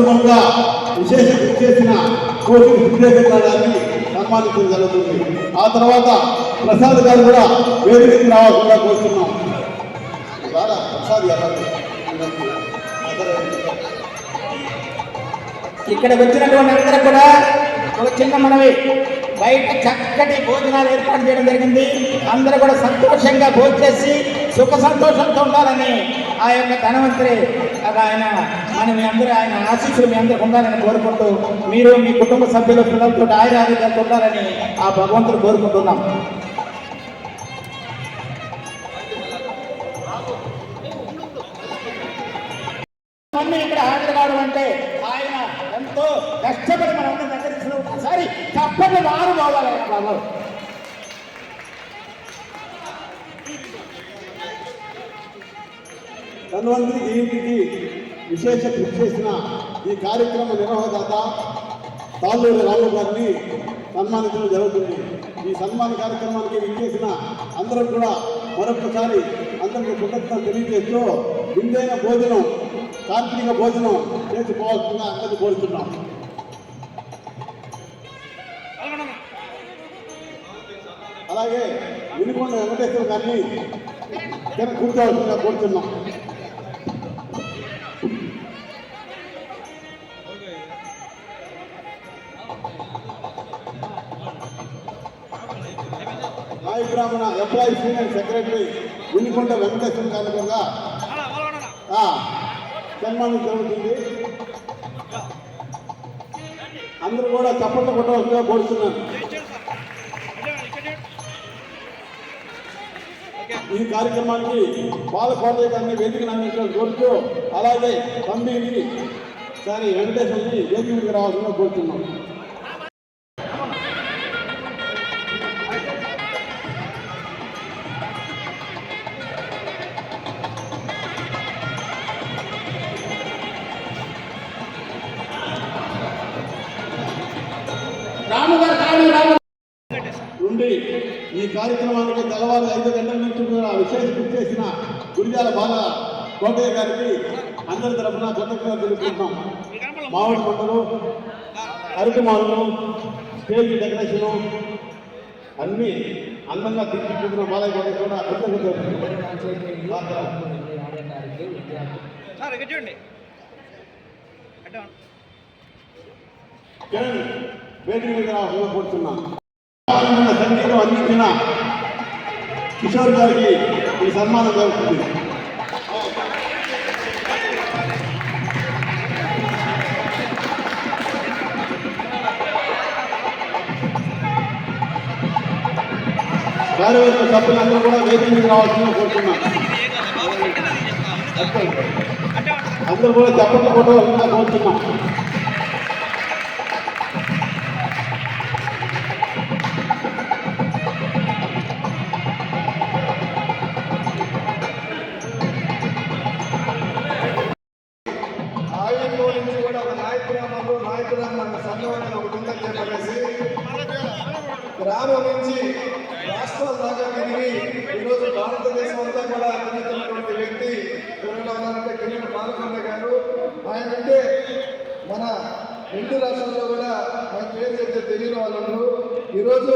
సందర్భంగా విశేష కృషి చేసిన కోటి విద్యార్థి సన్మానించడం జరుగుతుంది. ఆ తర్వాత ప్రసాద్ గారు కూడా వేదికకి రావాల్సిందిగా కోరుతున్నాం. ఇవాళ ప్రసాద్ గారు ఇక్కడ వచ్చినటువంటి అందరూ కూడా ఒక చిన్న మనవి. బయట చక్కటి భోజనాలు ఏర్పాటు చేయడం జరిగింది. అందరూ కూడా సంతోషంగా భోంచేసి సుఖ సంతోషంతో ఉండాలని ఆ యొక్క ధనవంతరి ఆయన మన మీ అందరూ ఆయన ఆశీస్సులు మీ అందరికి ఉండాలని కోరుకుంటూ మీరు మీ కుటుంబ సభ్యులు పిల్లలతో ఆయుర ఆరోగ్యాలతో ఉండాలని ఆ భగవంతుడు కోరుకుంటున్నాం. మంది ఇక్కడ హాజరు కావడం అంటే ఆయన ఎంతో కష్టపడి మన అందరి దగ్గర ఒకసారి తప్పని వారు పోవాలి ఆయన బాబు. ధన్వంతరి జయంతికి విశేష కృషి చేసిన ఈ కార్యక్రమ నిర్వహదాత తాళ్ళూరి రావు గారిని సన్మానించడం జరుగుతుంది. ఈ సన్మాన కార్యక్రమానికి విచ్చేసిన అందరం కూడా మరొకసారి అందరికీ కృతజ్ఞతలు తెలియజేస్తూ విందైన భోజనం కార్తీక భోజనం చేసుకోవాల్సిందిగా అందరినీ కోరుతున్నాం అలాగే వినుకొండ వెంకటేశ్వర గారిని కింద కూర్చోవలసిందిగా కోరుతున్నాం నాయ Brahmana employees union secretary Vinukonda Venkateswara కారణంగా సన్మానం జరుగుతుంది. అందరూ కూడా చప్పట్లు కొట్టవలసిందిగా కోరుతున్నాను ఈ కార్యక్రమానికి బాలకోటయ్య గారిని వేదిక అందించడం కోరుతూ అలాగే పంపిణీ సారి వెంకటేశ్వరిని వేదిక రావాల్సిందిగా కోరుతున్నాం ఈ కార్యక్రమానికి తెల్లవారు ఐదు గంటల నుంచి కూడా విశేష కృషి చేసిన గురిజాల బాల కోటయ్య గారికి అందరి తరఫున కృతజ్ఞతలు తెలుపుకుంటున్నాం. మామిడి పంటలు అరటి మాలను స్టేజ్ డెకరేషను అన్నీ అందంగా తీర్చిదిద్దిన బాలయ్య కోటయ్య కూడా అడ్డా కిరణ్ వేదిక మీద కోరుతున్నాం. ఆనందమైన అందించిన కిషోర్ గారికి ఈ సన్మానం జరుగుతుంది. కార్యవర్గ సభ్యులందరూ కూడా వేదిక మీద రావాల్సిందిగా కోరుతున్నాం. అందరూ కూడా చప్పట్లు కొట్టవలసిందిగా కోరుతున్నాం. మన రెండు రాష్ట్రాల్లో కూడా మన పేరు చెప్తే తెలియని వాళ్ళు ఈరోజు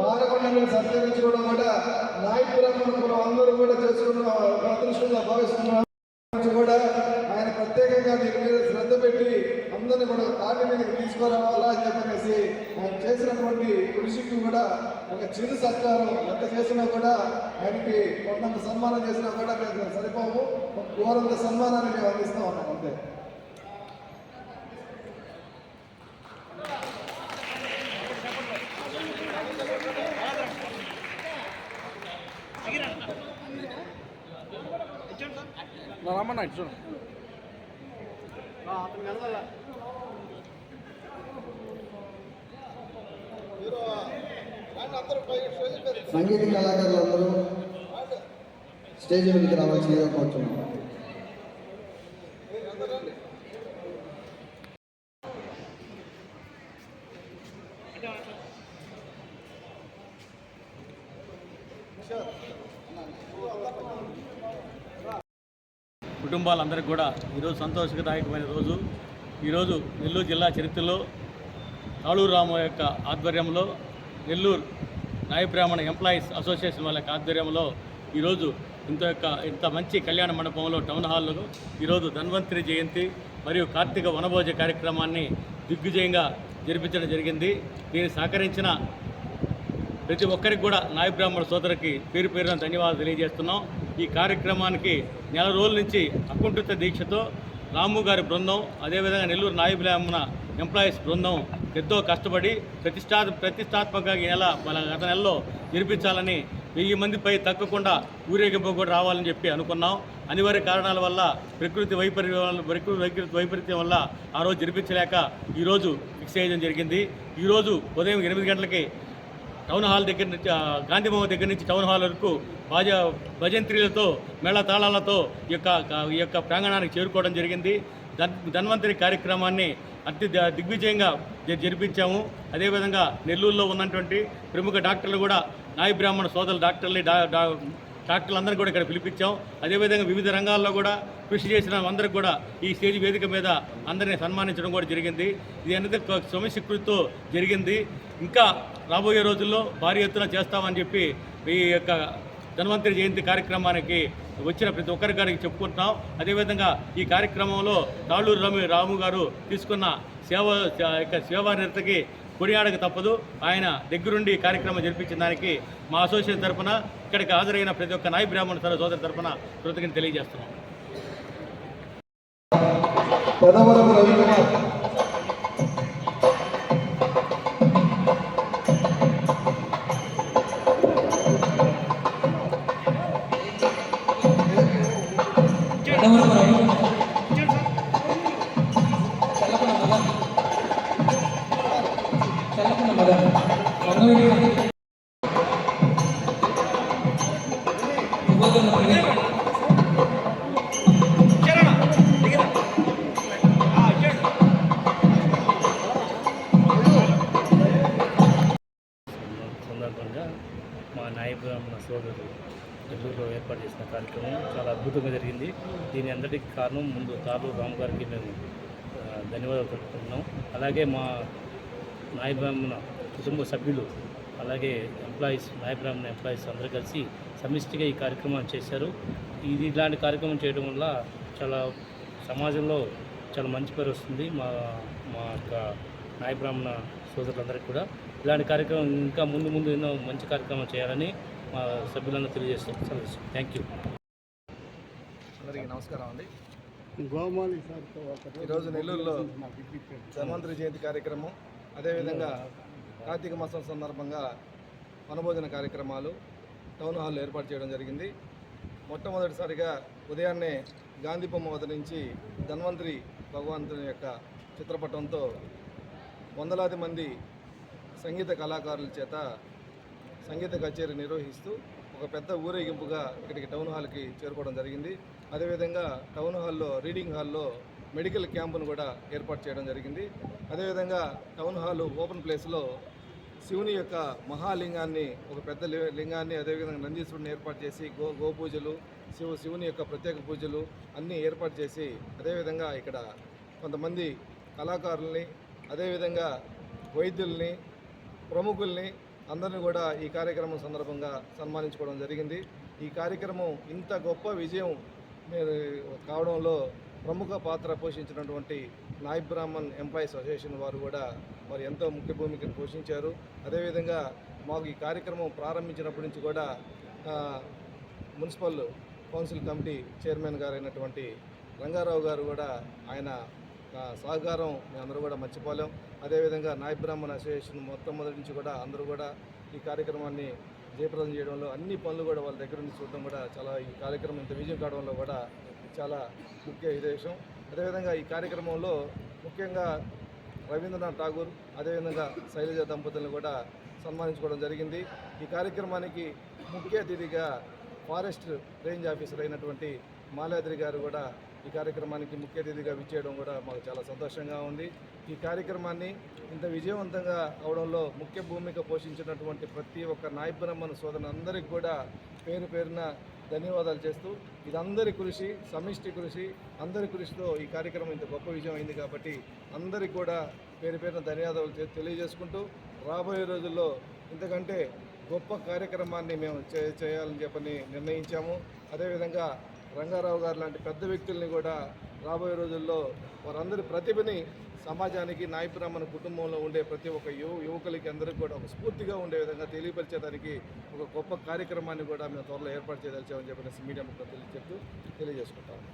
మారకొండని సత్కరించుకోవడం కూడా నాయకురామను కూడా అందరూ కూడా చేసుకున్న అదృష్టంగా భావిస్తున్నాం. కూడా ఆయన ప్రత్యేకంగా దీని మీద శ్రద్ధ పెట్టి అందరిని కూడా తాటి మీదకి తీసుకురావాలా అని చెప్పనేసి ఆయన చేసినటువంటి కృషికి కూడా ఒక చిరు సత్కారం ఎంత చేసినా కూడా ఆయనకి కొండంత సన్మానం చేసినా కూడా మేము సరిపోము. ఒక ఘోరంత సన్మానాన్ని మేము అందిస్తా ఉన్నాం అంతే. రమ్మన్నా ఇటు చూడండి సంగీత కళాకారులు అందరూ స్టేజ్ మీదకి రావాల్సిందిగా కోరుతున్నాం కుటుంబాలందరికీ కూడా ఈరోజు సంతోషదాయకమైన రోజు. ఈరోజు నెల్లూరు జిల్లా చరిత్రలో తాళూరు రామ యొక్క ఆధ్వర్యంలో నెల్లూరు నాయబ్రాహ్మణ ఎంప్లాయీస్ అసోసియేషన్ వాళ్ళ యొక్క ఆధ్వర్యంలో ఈరోజు ఇంత యొక్క ఇంత మంచి కళ్యాణ మండపంలో టౌన్ హాల్లో ఈరోజు ధన్వంతరి జయంతి మరియు కార్తీక వనభోజ కార్యక్రమాన్ని దిగ్విజయంగా జరిపించడం జరిగింది. దీన్ని సహకరించిన ప్రతి ఒక్కరికి కూడా నాయబ్రాహ్మణ సోదరికి పేరు పేరున ధన్యవాదాలు తెలియజేస్తున్నాం. ఈ కార్యక్రమానికి నెల రోజుల నుంచి అకుంఠిత దీక్షతో రాము గారి బృందం అదేవిధంగా నెల్లూరు నాయ ఎంప్లాయీస్ బృందం ఎంతో కష్టపడి ప్రతిష్టా ప్రతిష్టాత్మకంగా ఈ నెల మన గత నెలలో జరిపించాలని వెయ్యి మందిపై తగ్గకుండా ఊరేగింపు కూడా రావాలని చెప్పి అనుకున్నాం. అనివార్య కారణాల వల్ల ప్రకృతి వైపరీత్యం ప్రకృతి వైపరీత్యం వల్ల ఆ రోజు జరిపించలేక ఈరోజు ఫిక్స్ చేయడం జరిగింది. ఈరోజు ఉదయం ఎనిమిది గంటలకి టౌన్ హాల్ దగ్గర నుంచి ఆ, గాంధీ భవన్ దగ్గర నుంచి టౌన్ హాల్ వరకు బాజ భజంత్రీలతో మేళ తాళాలతో ఈ యొక్క ఈ యొక్క ప్రాంగణానికి చేరుకోవడం జరిగింది. ధన్ ధన్వంతరి కార్యక్రమాన్ని అతి ద- దిగ్విజయంగా జరిపించాము. అదేవిధంగా నెల్లూరులో ఉన్నటువంటి ప్రముఖ డాక్టర్లు కూడా నాయ బ్రాహ్మణ సోదరుల డాక్టర్లు డాక్టర్లందరికీ కూడా ఇక్కడ పిలిపించాం. అదేవిధంగా వివిధ రంగాల్లో కూడా కృషి చేసిన అందరికి కూడా ఈ స్టేజ్ వేదిక మీద అందరినీ సన్మానించడం కూడా జరిగింది. ఇది అనేది ఒక జరిగింది. ఇంకా రాబోయే రోజుల్లో భారీ ఎత్తున చేస్తామని చెప్పి ఈ యొక్క ధన్వంతరి జయంతి కార్యక్రమానికి వచ్చిన ప్రతి ఒక్కరి గారికి చెప్పుకుంటున్నాం. అదేవిధంగా ఈ కార్యక్రమంలో తాళ్ళూరు రమి రాము గారు తీసుకున్న సేవ యొక్క సేవా నిరతకి కొనియాడక తప్పదు. ఆయన దగ్గరుండి కార్యక్రమం జరిపించిన దానికి మా అసోసియేషన్ తరఫున ఇక్కడికి హాజరైన ప్రతి ఒక్క నాయ బ్రాహ్మణ సర సోదరు తరఫున కృతజ్ఞత తెలియజేస్తున్నాం. సందర్భంగా మా నాయ బ్రాహ్మణ సోదరులు నెల్లూరులో ఏర్పాటు చేసిన కార్యక్రమం చాలా అద్భుతంగా జరిగింది. దీని అందరికీ కారణం ముందు తాలూరు రామ్ గారికి మేము ధన్యవాదాలు తెలుపుకుంటున్నాం. అలాగే మా నాయ బ్రాహ్మణ కుటుంబ సభ్యులు అలాగే ఎంప్లాయీస్ నాయ బ్రాహ్మణ ఎంప్లాయీస్ అందరూ కలిసి సమిష్టిగా ఈ కార్యక్రమాన్ని చేశారు. ఇది ఇలాంటి కార్యక్రమం చేయడం వల్ల చాలా సమాజంలో చాలా మంచి పేరు వస్తుంది. మా మా యొక్క నాయ బ్రాహ్మణ సోదరులందరికీ కూడా. ఇలాంటి కార్యక్రమం ఇంకా ముందు ముందు ఎన్నో మంచి కార్యక్రమం చేయాలని మా సభ్యులందరూ తెలియజేస్తూ సెలవు. థ్యాంక్ యూ అందరికీ నమస్కారం అండి. ఈరోజు నెల్లూరులో ధన్వంతరి జయంతి కార్యక్రమం. అదేవిధంగా కార్తీక మాసం సందర్భంగా వనభోజన కార్యక్రమాలు టౌన్ హాల్ ఏర్పాటు చేయడం జరిగింది. మొట్టమొదటిసారిగా ఉదయాన్నే గాంధీ బొమ్మ వద్ద నుంచి ధన్వంతరి భగవంతుని యొక్క చిత్రపటంతో వందలాది మంది సంగీత కళాకారుల చేత సంగీత కచేరీ నిర్వహిస్తూ ఒక పెద్ద ఊరేగింపుగా ఇక్కడికి టౌన్ హాల్కి చేరుకోవడం జరిగింది. అదేవిధంగా టౌన్ హాల్లో రీడింగ్ హాల్లో మెడికల్ క్యాంపును కూడా ఏర్పాటు చేయడం జరిగింది. అదేవిధంగా టౌన్ హాల్ ఓపెన్ ప్లేస్లో శివుని యొక్క మహాలింగాన్ని ఒక పెద్ద లి- లింగాన్ని అదేవిధంగా నందీశ్వరుని ఏర్పాటు చేసి గో గోపూజలు శివ శివుని యొక్క ప్రత్యేక పూజలు అన్నీ ఏర్పాటు చేసి అదేవిధంగా ఇక్కడ కొంతమంది కళాకారుల్ని అదేవిధంగా వైద్యుల్ని ప్రముఖుల్ని అందరిని కూడా ఈ కార్యక్రమం సందర్భంగా సన్మానించుకోవడం జరిగింది. ఈ కార్యక్రమం ఇంత గొప్ప విజయం కావడంలో ప్రముఖ పాత్ర పోషించినటువంటి నాయ్ బ్రాహ్మణ్ ఎంప్లాయీస్ అసోసియేషన్ వారు కూడా మరి ఎంతో ముఖ్య భూమికను పోషించారు. అదేవిధంగా మాకు ఈ కార్యక్రమం ప్రారంభించినప్పటి నుంచి కూడా మున్సిపల్ కౌన్సిల్ కమిటీ చైర్మన్ గారైనటువంటి రంగారావు గారు కూడా ఆయన సహకారం సహకారం మేమందరూ కూడా మర్చిపోలేం. అదేవిధంగా నాయబ్రాహ్మణ్ అసోసియేషన్ మొట్టమొదటి నుంచి కూడా అందరూ కూడా ఈ కార్యక్రమాన్ని జయప్రదం చేయడంలో అన్ని పనులు కూడా వాళ్ళ దగ్గర నుంచి చూడడం కూడా చాలా ఈ కార్యక్రమం ఇంత విజయం కావడంలో కూడా చాలా ముఖ్య విశేషం. అదేవిధంగా ఈ కార్యక్రమంలో ముఖ్యంగా రవీంద్రనాథ్ ఠాగూర్ అదేవిధంగా శైలజ దంపతులను కూడా సన్మానించుకోవడం జరిగింది. ఈ కార్యక్రమానికి ముఖ్య అతిథిగా ఫారెస్ట్ రేంజ్ ఆఫీసర్ అయినటువంటి మాలాద్రి గారు కూడా ఈ కార్యక్రమానికి ముఖ్య అతిథిగా విచ్చేయడం కూడా మాకు చాలా సంతోషంగా ఉంది. ఈ కార్యక్రమాన్ని ఇంత విజయవంతంగా అవడంలో ముఖ్య భూమిక పోషించినటువంటి ప్రతి ఒక్క నాయబ్రహ్మణ సోదరులందరికీ కూడా పేరు పేరున ధన్యవాదాలు చేస్తూ ఇది అందరి కృషి సమిష్టి కృషి అందరి కృషితో ఈ కార్యక్రమం ఇంత గొప్ప విజయం అయింది కాబట్టి అందరికి కూడా పేరు పేరున ధన్యవాదాలు తెలియజేసుకుంటూ రాబోయే రోజుల్లో ఇంతకంటే గొప్ప కార్యక్రమాన్ని మేము చే చేయాలని చెప్పని నిర్ణయించాము. అదేవిధంగా రంగారావు గారు లాంటి పెద్ద వ్యక్తుల్ని కూడా రాబోయే రోజుల్లో వారందరి ప్రతిభని సమాజానికి నాయపురమ్మన కుటుంబంలో ఉండే ప్రతి ఒక్క యువ యువకులకి అందరికీ కూడా ఒక స్ఫూర్తిగా ఉండే విధంగా తెలియపరిచేదానికి ఒక గొప్ప కార్యక్రమాన్ని కూడా మేము త్వరలో ఏర్పాటు చేయదలిచామని చెప్పి మీడియా ముఖ్య తెలియజేస్తూ తెలియజేసుకుంటాము